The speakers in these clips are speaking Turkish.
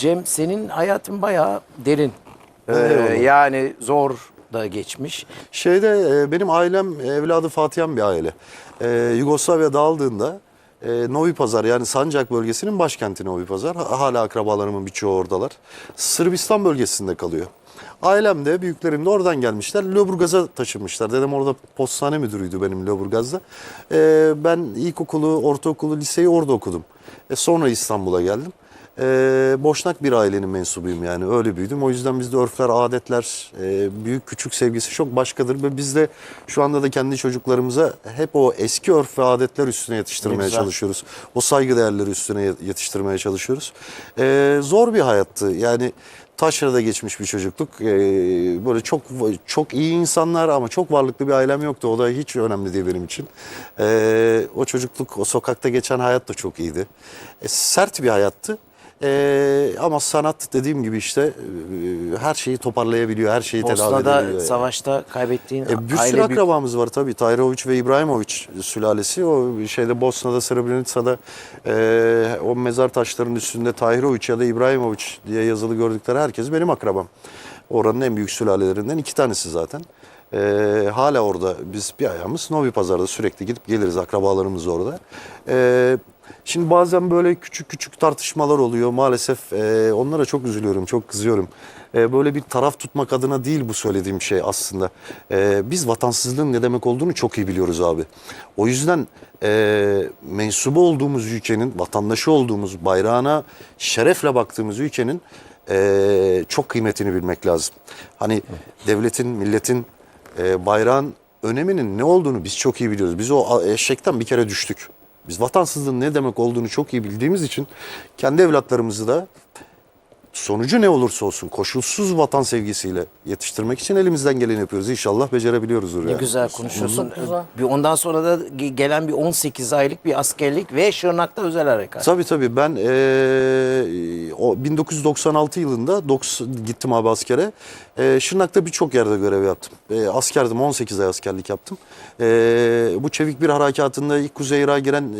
Cem senin hayatın bayağı derin. Ee, yani zor da geçmiş. Şeyde e, benim ailem evladı Fatihan bir aile. E, Yugoslavya dağıldığında e, Novi Pazar yani Sancak bölgesinin başkenti Novi Pazar. Ha- Hala akrabalarımın birçoğu oradalar. Sırbistan bölgesinde kalıyor. Ailem de büyüklerim de oradan gelmişler. Lüleburgaz'a taşınmışlar. Dedem orada postane müdürüydü benim Lüleburgaz'da. E, ben ilkokulu, ortaokulu, liseyi orada okudum. E, sonra İstanbul'a geldim. Ee, boşnak bir ailenin mensubuyum yani öyle büyüdüm. O yüzden bizde örfler, adetler, e, büyük küçük sevgisi çok başkadır. Ve biz de şu anda da kendi çocuklarımıza hep o eski örf ve adetler üstüne Ne yetiştirmeye çalışıyoruz. O saygı değerleri üstüne yet- yetiştirmeye çalışıyoruz. Ee, zor bir hayattı yani taşrada geçmiş bir çocukluk. Ee, böyle çok çok iyi insanlar ama çok varlıklı bir ailem yoktu. O da hiç önemli değil benim için. Ee, o çocukluk, o sokakta geçen hayat da çok iyiydi. E, sert bir hayattı. Ee, ama sanat dediğim gibi işte e, her şeyi toparlayabiliyor, her şeyi tedavi Bosna'da edebiliyor. savaşta kaybettiğin E, bir aile sürü büyük- akrabamız var tabii. Tayroviç ve İbrahimoviç sülalesi. O şeyde Bosna'da, Srebrenica'da e, o mezar taşlarının üstünde Tahiroviç ya da İbrahimoviç diye yazılı gördükleri herkes benim akrabam. Oranın en büyük sülalelerinden iki tanesi zaten. E, hala orada biz bir ayağımız Novi Pazar'da sürekli gidip geliriz akrabalarımız orada. E, Şimdi bazen böyle küçük küçük tartışmalar oluyor maalesef e, onlara çok üzülüyorum çok kızıyorum. E, böyle bir taraf tutmak adına değil bu söylediğim şey aslında. E, biz vatansızlığın ne demek olduğunu çok iyi biliyoruz abi. O yüzden e, mensubu olduğumuz ülkenin vatandaşı olduğumuz bayrağına şerefle baktığımız ülkenin e, çok kıymetini bilmek lazım. Hani devletin milletin e, bayrağın öneminin ne olduğunu biz çok iyi biliyoruz. Biz o eşekten bir kere düştük. Biz vatansızlığın ne demek olduğunu çok iyi bildiğimiz için kendi evlatlarımızı da sonucu ne olursa olsun koşulsuz vatan sevgisiyle yetiştirmek için elimizden geleni yapıyoruz. İnşallah becerebiliyoruz Ne güzel konuşuyorsun. Bir ondan sonra da ge- gelen bir 18 aylık bir askerlik ve Şırnak'ta özel harekat. Tabii tabii ben eee, o 1996 yılında doks- gittim abi askere. Eee Şırnak'ta birçok yerde görev yaptım. Eee, askerdim 18 ay askerlik yaptım. Eee, bu Çevik bir harekatında ilk Kuzey Irak'a giren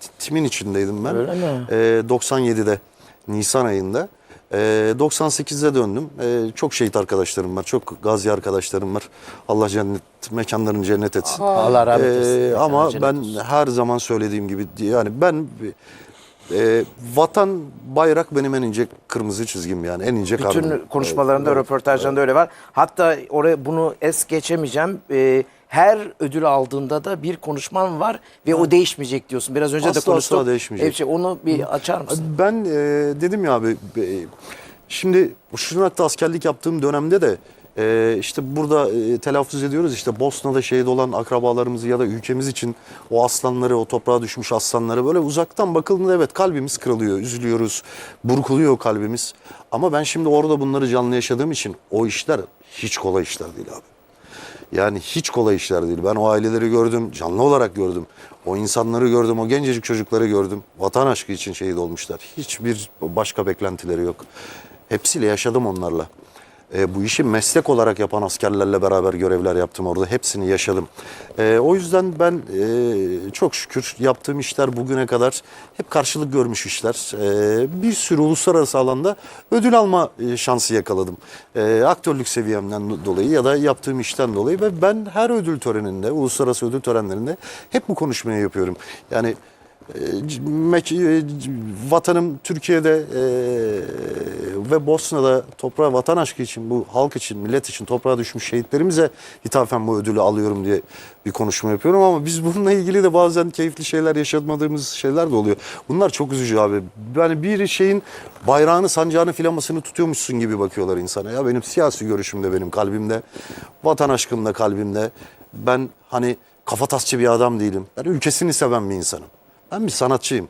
t- timin içindeydim ben. Öyle mi? Eee, 97'de Nisan ayında. 98'de döndüm. Eee, çok şehit arkadaşlarım var. Çok gazi arkadaşlarım var. Allah cennet mekanlarını cennet etsin. Allah rahmet eylesin. Ee, Mekanı ama cennet ben olsun. her zaman söylediğim gibi yani ben e, vatan bayrak benim en ince kırmızı çizgim yani en ince Bütün karnım. konuşmalarında, röportajlarında öyle var. Hatta oraya bunu es geçemeyeceğim. Ee, her ödül aldığında da bir konuşman var ve o değişmeyecek diyorsun. Biraz önce de Asla konuştuk. asla değişmeyecek. Şey, onu bir açar mısın? Ben e, dedim ya abi e, şimdi Şırnak'ta askerlik yaptığım dönemde de e, işte burada e, telaffuz ediyoruz işte Bosna'da şehit olan akrabalarımızı ya da ülkemiz için o aslanları o toprağa düşmüş aslanları böyle uzaktan bakıldığında evet kalbimiz kırılıyor üzülüyoruz burkuluyor kalbimiz ama ben şimdi orada bunları canlı yaşadığım için o işler hiç kolay işler değil abi. Yani hiç kolay işler değil. Ben o aileleri gördüm, canlı olarak gördüm. O insanları gördüm, o gencecik çocukları gördüm. Vatan aşkı için şehit olmuşlar. Hiçbir başka beklentileri yok. Hepsiyle yaşadım onlarla. E, bu işi meslek olarak yapan askerlerle beraber görevler yaptım orada. Hepsini yaşadım. E, o yüzden ben e, çok şükür yaptığım işler bugüne kadar hep karşılık görmüş işler. E, bir sürü uluslararası alanda ödül alma e, şansı yakaladım. E, aktörlük seviyemden dolayı ya da yaptığım işten dolayı ve ben her ödül töreninde, uluslararası ödül törenlerinde hep bu konuşmayı yapıyorum. Yani vatanım Türkiye'de e, ve Bosna'da toprağa vatan aşkı için, bu halk için, millet için toprağa düşmüş şehitlerimize hitafen bu ödülü alıyorum diye bir konuşma yapıyorum ama biz bununla ilgili de bazen keyifli şeyler yaşamadığımız şeyler de oluyor. Bunlar çok üzücü abi. Yani bir şeyin bayrağını, sancağını, filamasını tutuyormuşsun gibi bakıyorlar insana. Ya benim siyasi görüşümde, benim kalbimde, vatan aşkım da kalbimde. Ben hani kafatasçı bir adam değilim. Ben ülkesini seven bir insanım. Ben bir sanatçıyım.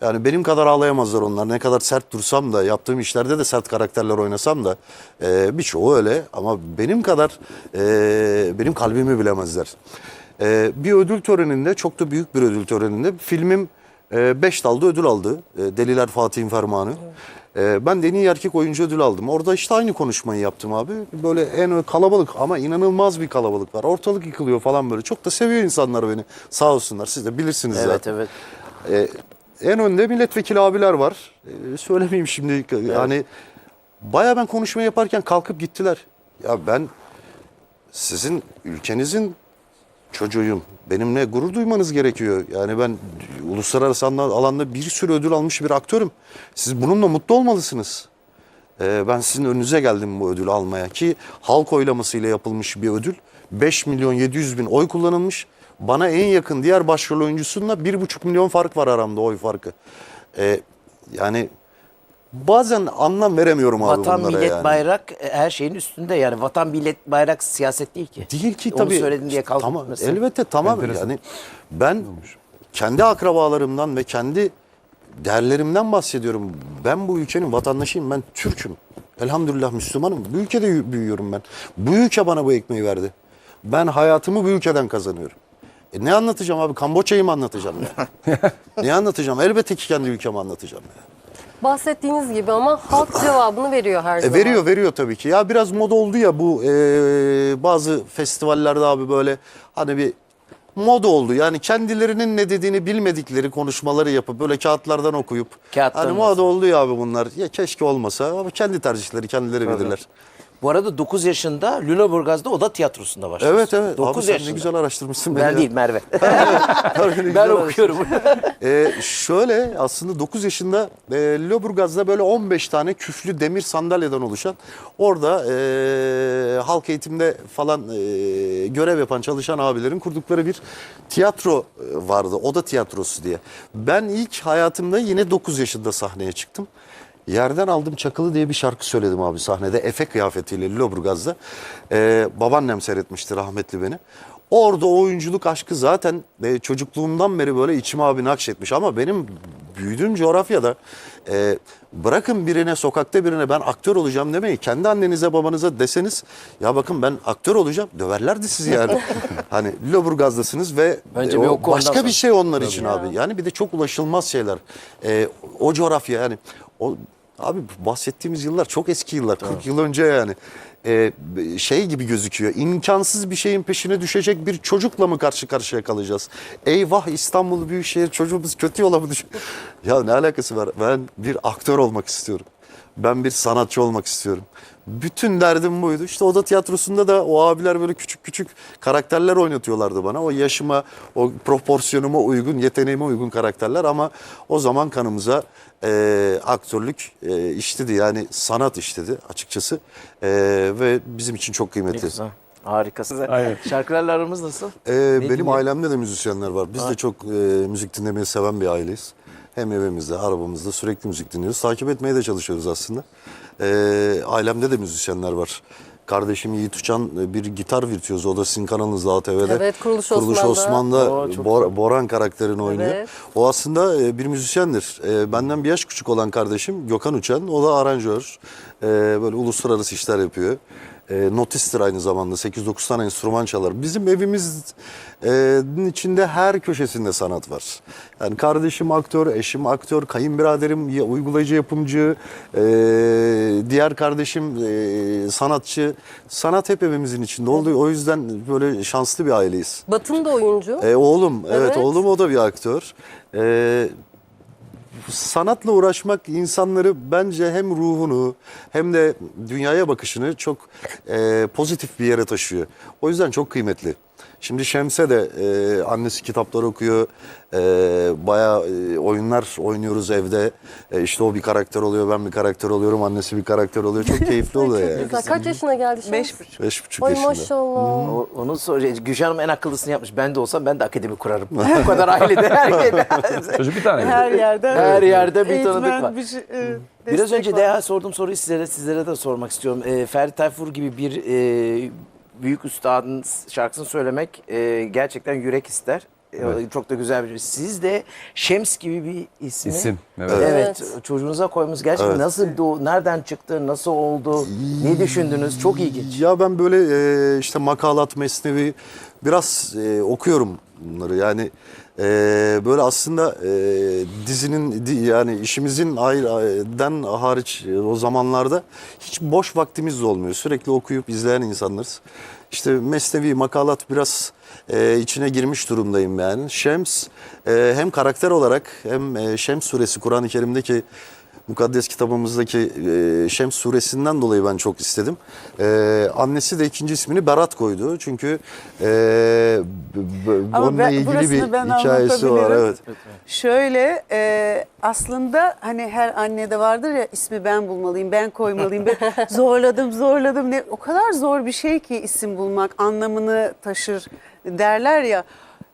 Yani benim kadar ağlayamazlar onlar. Ne kadar sert dursam da, yaptığım işlerde de sert karakterler oynasam da e, birçoğu öyle. Ama benim kadar e, benim kalbimi bilemezler. E, bir ödül töreninde, çok da büyük bir ödül töreninde filmim 5 dalda ödül aldı. E, Deliler Fatih'in Fermanı. E, ben de en iyi erkek oyuncu ödül aldım. Orada işte aynı konuşmayı yaptım abi. Böyle en kalabalık ama inanılmaz bir kalabalık var. Ortalık yıkılıyor falan böyle. Çok da seviyor insanlar beni. Sağ olsunlar. Siz de bilirsiniz Evet zaten. evet. E, en önde milletvekili abiler var. Ee, söylemeyeyim şimdi. Hani baya ben konuşma yaparken kalkıp gittiler. Ya ben sizin ülkenizin çocuğuyum. Benimle gurur duymanız gerekiyor. Yani ben uluslararası alanda bir sürü ödül almış bir aktörüm. Siz bununla mutlu olmalısınız. Ee, ben sizin önünüze geldim bu ödülü almaya ki halk oylamasıyla yapılmış bir ödül. 5 milyon 700 bin oy kullanılmış. Bana en yakın diğer başrol oyuncusunla 1,5 milyon fark var aramda oy farkı. Ee, yani bazen anlam veremiyorum abi Vatan, bunlara millet, yani. bayrak e, her şeyin üstünde yani. Vatan, millet, bayrak siyaset değil ki. Değil ki Onu tabii. söyledin diye kalkıp Tamam, gitmesin. elbette tamam. Yani ben kendi akrabalarımdan ve kendi değerlerimden bahsediyorum. Ben bu ülkenin vatandaşıyım. Ben Türk'üm. Elhamdülillah Müslümanım. Bu ülkede yü- büyüyorum ben. Bu ülke bana bu ekmeği verdi. Ben hayatımı bu ülkeden kazanıyorum. E ne anlatacağım abi? Kamboçya'yı mı anlatacağım ya? ne anlatacağım? Elbette ki kendi ülkemi anlatacağım ya. Bahsettiğiniz gibi ama halk cevabını veriyor her E, zaman. veriyor veriyor tabii ki. Ya biraz moda oldu ya bu e, bazı festivallerde abi böyle hani bir moda oldu. Yani kendilerinin ne dediğini bilmedikleri konuşmaları yapıp böyle kağıtlardan okuyup. Kağıttan hani moda oldu ya abi bunlar. Ya keşke olmasa ama kendi tercihleri kendileri bilirler. Bu arada 9 yaşında Lüleburgaz'da oda tiyatrosunda başlıyor. Evet evet. Abi 9 sen yaşında. ne güzel araştırmışsın beni Ben ya. değil Merve. Abi ben okuyorum. Ee, şöyle aslında 9 yaşında e, Lüleburgaz'da böyle 15 tane küflü demir sandalyeden oluşan orada e, halk eğitimde falan e, görev yapan çalışan abilerin kurdukları bir tiyatro e, vardı. Oda tiyatrosu diye. Ben ilk hayatımda yine 9 yaşında sahneye çıktım. Yerden aldım çakılı diye bir şarkı söyledim abi sahnede. Efe kıyafetiyle Lüleburgaz'da. Ee, babaannem seyretmişti rahmetli beni. Orada oyunculuk aşkı zaten e, çocukluğumdan beri böyle içime abi nakşetmiş. Ama benim büyüdüğüm coğrafyada e, bırakın birine sokakta birine ben aktör olacağım demeyi kendi annenize babanıza deseniz ya bakın ben aktör olacağım döverlerdi sizi yani. hani Lüleburgaz'dasınız ve Önce e, bir o başka sonra. bir şey onlar için abi. Yani bir de çok ulaşılmaz şeyler. E, o coğrafya yani o Abi bahsettiğimiz yıllar çok eski yıllar. 40 yıl önce yani. Ee, şey gibi gözüküyor. İmkansız bir şeyin peşine düşecek bir çocukla mı karşı karşıya kalacağız? Eyvah İstanbul Büyükşehir çocuğumuz kötü yola mı düşüyor? ya ne alakası var? Ben bir aktör olmak istiyorum. Ben bir sanatçı olmak istiyorum. Bütün derdim buydu. İşte oda tiyatrosunda da o abiler böyle küçük küçük karakterler oynatıyorlardı bana. O yaşıma, o proporsiyonuma uygun, yeteneğime uygun karakterler ama o zaman kanımıza e, aktörlük e, işledi. Yani sanat işledi açıkçası. E, ve bizim için çok Ne kıymetli. güzel. Harikasın. Aynen. Şarkılarla aramız nasıl? Ee, benim dinliyor? ailemde de müzisyenler var. Biz de çok e, müzik dinlemeyi seven bir aileyiz. Hem evimizde, arabamızda sürekli müzik dinliyoruz. Takip etmeye de çalışıyoruz aslında. Ee, ailemde de müzisyenler var. Kardeşim Yiğit Uçan e, bir gitar virtüözü. O da sizin kanalınızda ATV'de. Evet, Kuruluş Kuruluş Osman'da. Osman'da Oo, Bor- Boran karakterini oynuyor. Evet. O aslında e, bir müzisyendir. E, Benden bir yaş küçük olan kardeşim Gökhan Uçan. O da aranjör. E, Böyle uluslararası işler yapıyor. E, Notistir aynı zamanda. 8-9 tane enstrüman çalar. Bizim evimizin içinde her köşesinde sanat var. Yani kardeşim aktör, eşim aktör, kayınbiraderim uygulayıcı yapımcı, e, diğer kardeşim e, sanatçı. Sanat hep evimizin içinde oldu. O yüzden böyle şanslı bir aileyiz. Batın da oyuncu. E, oğlum, evet. Evet. oğlum o da bir aktör. E, sanatla uğraşmak insanları bence hem ruhunu hem de dünyaya bakışını çok e, pozitif bir yere taşıyor. O yüzden çok kıymetli. Şimdi Şemse de e, annesi kitaplar okuyor. E, bayağı e, oyunlar oynuyoruz evde. E, işte o bir karakter oluyor, ben bir karakter oluyorum, annesi bir karakter oluyor. Çok keyifli oluyor yani. Güzel. Kaç yaşına geldi şimdi? Beş buçuk. Beş buçuk Ay yaşında. maşallah. O- Onu soracağım. Gülşen Hanım en akıllısını yapmış. Ben de olsam ben de akademi kurarım. Bu kadar ailede her yerde. Çocuk bir tane. Her yerde. Her yerde bir eğitmen, tanıdık var. Bir, şey, e, Biraz destek önce var. daha sorduğum soruyu sizlere sizlere de sormak istiyorum. Ee, Ferdi Tayfur gibi bir e, büyük üstadın şarkısını söylemek e, gerçekten yürek ister. E, Çok da güzel bir şey. Siz de Şems gibi bir ismi. İsim. Evet. Evet. Evet. çocuğunuza koymuş. Gerçekten Evet. nasıl doğ, nereden çıktı, nasıl oldu, ne düşündünüz? Çok ilginç. Ya ben böyle e, işte makalat, mesnevi biraz e, okuyorum bunları. Yani e, böyle aslında e, dizinin di- yani işimizin ayrıdan hariç e, o zamanlarda hiç boş vaktimiz de olmuyor. Sürekli okuyup izleyen insanlarız. işte mesnevi makalat biraz e, içine girmiş durumdayım yani. Şems e, hem karakter olarak hem e, Şems suresi Kur'an-ı Kerim'deki mukaddes kitabımızdaki e, Şems suresinden dolayı ben çok istedim. E, annesi de ikinci ismini Berat koydu. Çünkü e, Ama onunla ben- ilgili bir ben hikayesi var. Evet. Şöyle e, aslında hani her annede vardır ya ismi ben bulmalıyım, ben koymalıyım. Ben zorladım, zorladım. Ne, o kadar zor bir şey ki isim bulmak, anlamını taşır derler ya.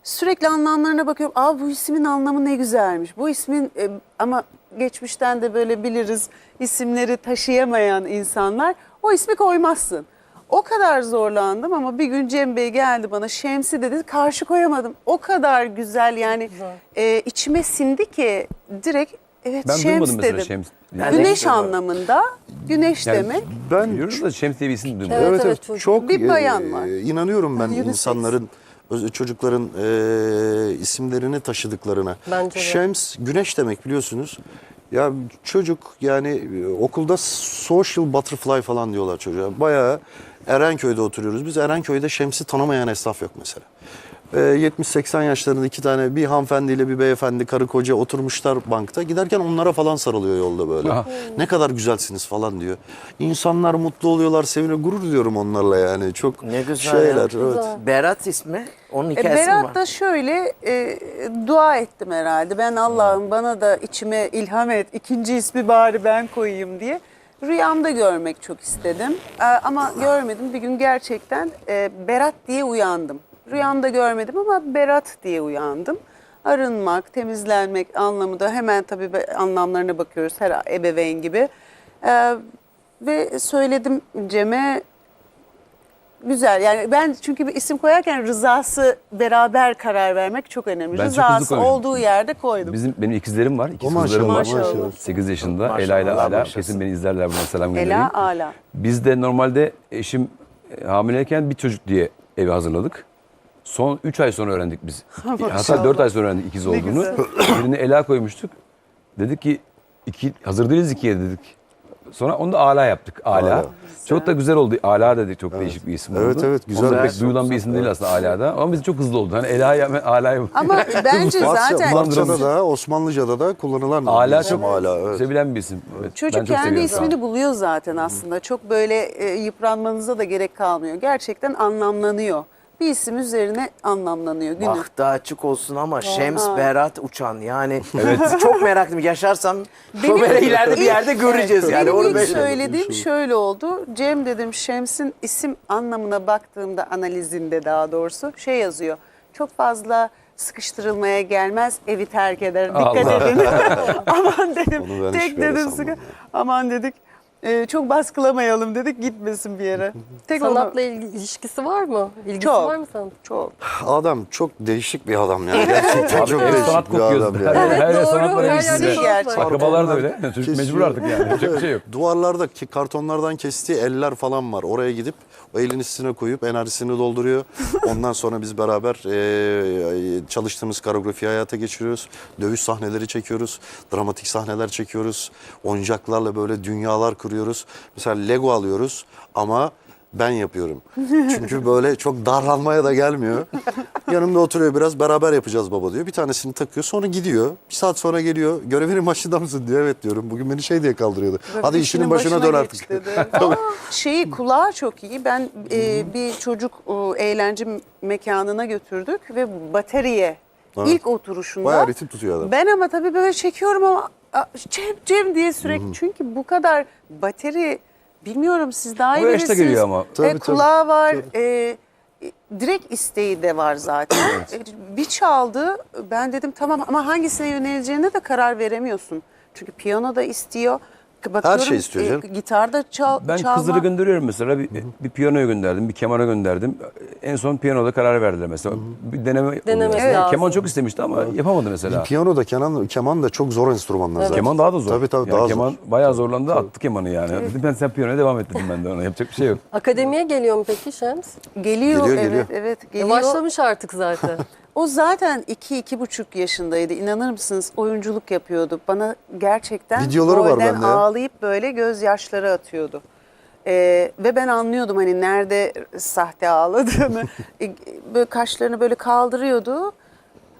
Sürekli anlamlarına bakıyorum. Aa bu ismin anlamı ne güzelmiş. Bu ismin e, ama geçmişten de böyle biliriz isimleri taşıyamayan insanlar o ismi koymazsın. O kadar zorlandım ama bir gün Cem Bey geldi bana Şemsi dedi karşı koyamadım. O kadar güzel yani e, içime sindi ki direkt evet Ben Şems dedim. Şems. De Güneş anlamında güneş Yani demek. Ben Biliyoruz da Şems diye bir isim duymadım. Evet, Evet, evet, çok Bir e, bayan var. inanıyorum ben Unisex. insanların öz- çocukların e, isimlerini taşıdıklarına. Bence de. Şems güneş demek biliyorsunuz. Ya çocuk yani okulda social butterfly falan diyorlar çocuğa. Bayağı Erenköy'de oturuyoruz. Biz Erenköy'de Şems'i tanımayan esnaf yok mesela. E, 70-80 yaşlarında iki tane bir hanımefendiyle bir beyefendi karı koca oturmuşlar bankta. Giderken onlara falan sarılıyor yolda böyle. Aha. Ne kadar güzelsiniz falan diyor. İnsanlar mutlu oluyorlar, seviniyor. Gurur duyuyorum onlarla yani. Çok Ne güzel şeyler. ya. Evet. Berat ismi. Onun E, hikayesi mi var? Berat da şöyle e, dua ettim herhalde. Ben Allah'ım bana da içime ilham et. ikinci ismi bari ben koyayım diye. Rüyamda görmek çok istedim. E, ama görmedim. Bir gün gerçekten e, Berat diye uyandım. Rüyamda görmedim ama Berat diye uyandım. Arınmak, temizlenmek anlamı da hemen tabii anlamlarına bakıyoruz her ebeveyn gibi. E, ve söyledim Cem'e Güzel yani ben çünkü bir isim koyarken rızası beraber karar vermek çok önemli. Ben çok rızası koyuyorum. olduğu yerde koydum. Bizim benim ikizlerim var. İkiz O kızlarım var. maşallah, maşallah. 8 yaşında. Maşallah, Ela ile Ala. Kesin beni izlerler buradan selam göndereyim. Ela ala. Biz de normalde eşim e, hamileyken bir çocuk diye evi hazırladık. Son 3 ay sonra öğrendik biz. Hatta Maşallah. 4 ay sonra öğrendik ikiz olduğunu. Birini Ela koymuştuk. Dedik ki iki, hazır değiliz ikiye dedik. Sonra onu da Ala yaptık. Ala. Ala. Çok da güzel oldu. Ala dedik çok değişik bir isim Evet, oldu. evet, güzel. Onda pek Güzel, duyulan bir isim değil aslında Ala'da. Ama biz çok hızlı oldu. Hani Ela'yı hemen Ala'yı Ama bence zaten Farsça'da da Osmanlıca'da da kullanılan Ala bir isim çok hala. Evet. sevilen bir isim. Evet, ben çocuk çok kendi seviyorum. ismini buluyor zaten aslında. Çok böyle e, yıpranmanıza da gerek kalmıyor. Gerçekten anlamlanıyor. Bir isim üzerine anlamlanıyor günü. Bahtı açık olsun ama Şems Aa. Berat Uçan yani çok meraklıyım. Yaşarsam Benim çok böyle ileride bir ilk- yerde göreceğiz yani. Benim Onu ilk ben- söylediğim şöyle oldu. Cem dedim Şems'in isim anlamına baktığımda analizinde daha doğrusu şey yazıyor. Çok fazla sıkıştırılmaya gelmez evi terk eder. Dikkat Allah. edin. Aman dedim. Tek böyle dedim sıkı. Aman dedik. E, çok baskılamayalım dedik gitmesin bir yere. Tek Sanatla ilgi- ilişkisi var mı? İlgisi Çok. var mı sanat? çok. Adam çok değişik bir adam ya. Gerçekten çok değişik sanat bir kokuyoruz. adam Her, ya. her, her yer Doğru, sanat var her ilişkisi. yerde Gerçek. sanat var. Akrabalar da öyle. Kesiyor. mecbur artık yani. Yapacak bir şey yok. Duvarlarda ki kartonlardan kestiği eller falan var. Oraya gidip o elin üstüne koyup enerjisini dolduruyor. Ondan sonra biz beraber e, çalıştığımız koreografiyi hayata geçiriyoruz. Dövüş sahneleri çekiyoruz. Dramatik sahneler çekiyoruz. Oyuncaklarla böyle dünyalar kuruyoruz. Mesela Lego alıyoruz ama ben yapıyorum. Çünkü böyle çok darlanmaya da gelmiyor. Yanımda oturuyor biraz beraber yapacağız baba diyor. Bir tanesini takıyor sonra gidiyor. Bir saat sonra geliyor. Görevinin başında mısın diyor. Evet diyorum. Bugün beni şey diye kaldırıyordu. Hadi işinin başına dön geç artık. Aa, şeyi kulağı çok iyi. Ben e, bir çocuk e, eğlence mekanına götürdük ve bataryaya Evet. ilk oturuşunda. Bayağı ritim tutuyor adam. Ben ama tabii böyle çekiyorum ama "Aa, Cem Cem diye sürekli. Çünkü bu kadar bateri bilmiyorum siz daha iyi yaşta bilirsiniz. geliyor ama. E, Tabii, tabii, kulağı var. e, e, direkt isteği de var zaten. E, bir çaldı. Ben dedim tamam ama hangisine yöneleceğine de karar veremiyorsun. Çünkü piyano da istiyor. Bakıyorum, şey istiyor canım. gitar da çal, Ben çalma. kızları gönderiyorum mesela. Bir, bir piyanoya gönderdim, bir kemana gönderdim. En son piyanoda karar verdiler mesela. Bir deneme Denemesi oluyor. lazım. Keman çok istemişti ama yapamadı mesela. Piyano da keman, keman da çok zor enstrümanlar zaten. Keman daha da zor. Tabii tabii Yani daha keman zor. bayağı zorlandı, attı kemanı yani. Dedim ben sen piyanoya devam et dedim ben de ona. Yapacak bir şey yok. Akademiye geliyor mu peki Şems? Geliyor, Geliyor, evet geliyor. evet E, geliyor. başlamış artık zaten. O zaten iki iki buçuk yaşındaydı. İnanır mısınız oyunculuk yapıyordu. Bana gerçekten Videoları var rolden bende ya. ağlayıp böyle gözyaşları atıyordu. Ee, ve ben anlıyordum hani nerede sahte ağladığını. E, böyle kaşlarını böyle kaldırıyordu.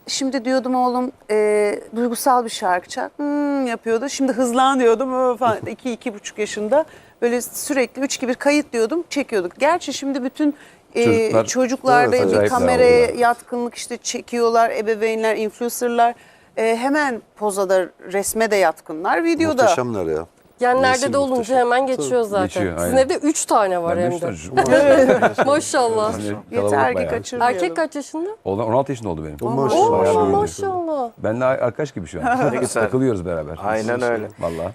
Şimdi diyordum oğlum e, duygusal bir şarkı çal. Hmm, yapıyordu. Şimdi hızlan diyordum "Ö" falan. iki, iki buçuk yaşında. Böyle sürekli üç gibi kayıt diyordum çekiyorduk. Gerçi şimdi bütün e, Çocuklar- çocuklarda Evet, bir kameraya davranıyorlar. yatkınlık işte çekiyorlar. Ebeveynler, influencerlar e, hemen pozada resme de yatkınlar. Videoda Muhteşemler ya. Genlerde Nesil de olunca muhteşem. hemen geçiyor zaten. Geçiyor, Sizin aynen. evde 3 tane var Ben hem de. Maşallah. Hani yeter ki kaçırmayalım. Erkek kaç yaşında? Oğlan 16 yaşında oldu benim. Maşallah. Bayağı Oo, maşallah. Benle arkadaş gibi şu an. Takılıyoruz beraber. Aynen öyle. Vallahi.